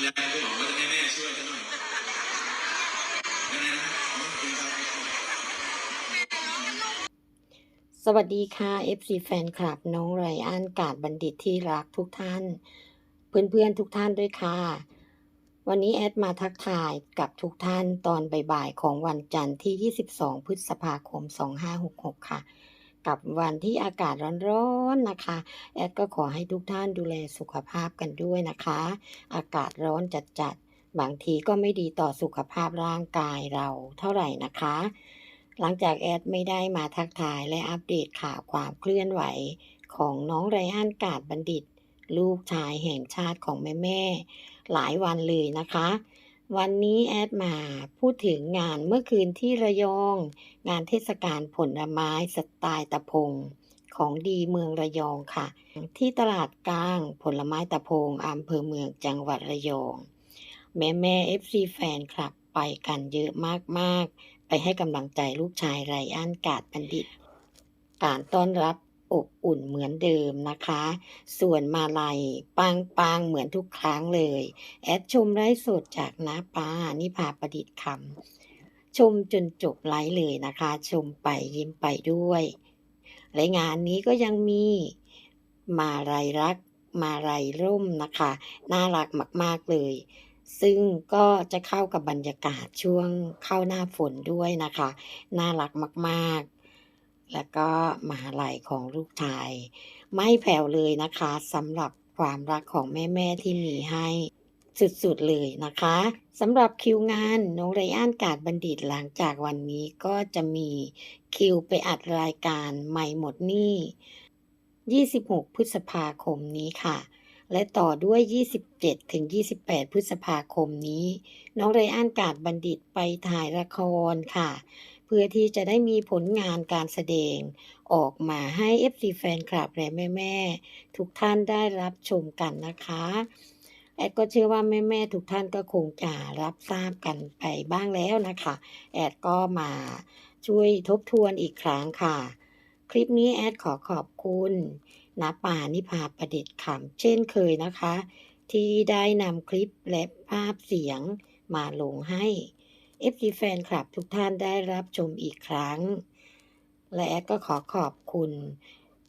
ำแล้ก็บอกว่าจะให้แม่ช่วยกันหน่อยสวัสดีค่ะ FC แฟนคลับน้องไรอันกาดบัณฑิตที่รักทุกท่าน เพื่อนๆทุกท่านด้วยค่ะ วันนี้แอดมาทักทายกับทุกท่านตอนบ่ายๆของวันจันทร์ที่ 22 พฤษภาคม 2566 ค่ะ กับวันที่อากาศร้อนๆนะคะ แอดก็ขอให้ทุกท่านดูแลสุขภาพกันด้วยนะคะ อากาศร้อนจัดๆ บางทีก็ไม่ดีต่อสุขภาพร่างกายเราเท่าไหร่นะคะ หลังจากแอดไม่ได้มาทักทายและอัปเดตข่าวความเคลื่อนไหว ของน้องไรอันกาดบัณฑิต ลูกชายแห่งชาติของแม่แม่ๆหลายวันเลยนะคะ วันนี้แอดมาพูดถึงงานเมื่อคืนที่ระยอง งานเทศกาลผลไม้สไตล์ตะพง ของดีเมืองระยองค่ะ ที่ตลาดกลางผลไม้ตะพงอำเภอเมืองจังหวัดระยอง แม่แม่เอฟซีแฟนคลับไปกันเยอะมาก ๆ ไปให้กำลังใจลูกชายไรอันกาดบัณฑิต การต้อนรับ อบอุ่นเหมือนเดิมนะคะ ส่วนมาลัยปังปังเหมือนทุกครั้งเลย แอดชมไลฟ์สดจากน้าป้านิพาประดิษฐ์คำชมจนจบไลฟ์เลยนะคะ ชมไปยิ้มไปด้วยและงานนี้ก็ยังมีมาลัยรักมาลัยร่มนะคะ น่ารักมาก ๆ เลย ซึ่งก็จะเข้ากับบรรยากาศช่วงเข้าหน้าฝนด้วยนะคะ น่ารักมาก ๆ แล้วก็มหาลัยของลูกชาย ไม่แผ่วเลยนะคะสำหรับความรักของแม่ๆที่มีให้สุดๆเลยนะคะสำหรับคิวงานน้องไรอันกาดบัณฑิตหลังจากวันนี้ก็จะมีคิวไปอัดรายการใหม่หมดนี้26 พฤษภาคมนี้ค่ะ และต่อด้วย 27 ถึง 28 พฤษภาคมนี้ น้องไรอันกาดบัณฑิตไปถ่ายละครค่ะ พื่อที่จะได้มีผลงานการแสดงออกมาให้ FC แฟนคลับและแม่ๆทุกท่านได้รับชมกันนะคะแอดก็เชื่อว่าแม่ๆทุกท่านก็คงจะรับทราบกันไปบ้างแล้วนะคะ แอดก็มาช่วยทบทวนอีกครั้งค่ะ คลิปนี้แอดขอขอบคุณนาป่านิพาประดิษฐ์คำเช่นเคยนะคะ ที่ได้นำคลิปและภาพเสียงมาลงให้ FG แฟนคลับทุกท่านได้รับชมอีกครั้ง และแอดก็ขอขอบคุณ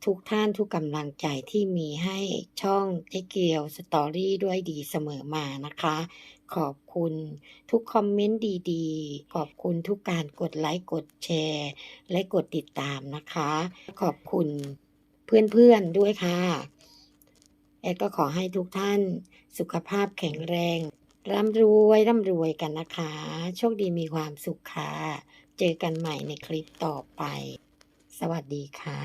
ทุกท่านทุกกำลังใจที่มีให้ช่องเจ๊เกียวสตอรี่ด้วยดีเสมอมานะคะ ขอบคุณทุกคอมเมนต์ดีๆ ขอบคุณทุกการกดไลค์กดแชร์ และกดติดตามนะคะ ขอบคุณเพื่อนๆด้วยค่ะ แอดก็ขอให้ทุกท่านสุขภาพแข็งแรง ร่ำรวยร่ำรวยกันนะคะ โชคดีมีความสุขค่ะ เจอกันใหม่ในคลิปต่อไป สวัสดีค่ะ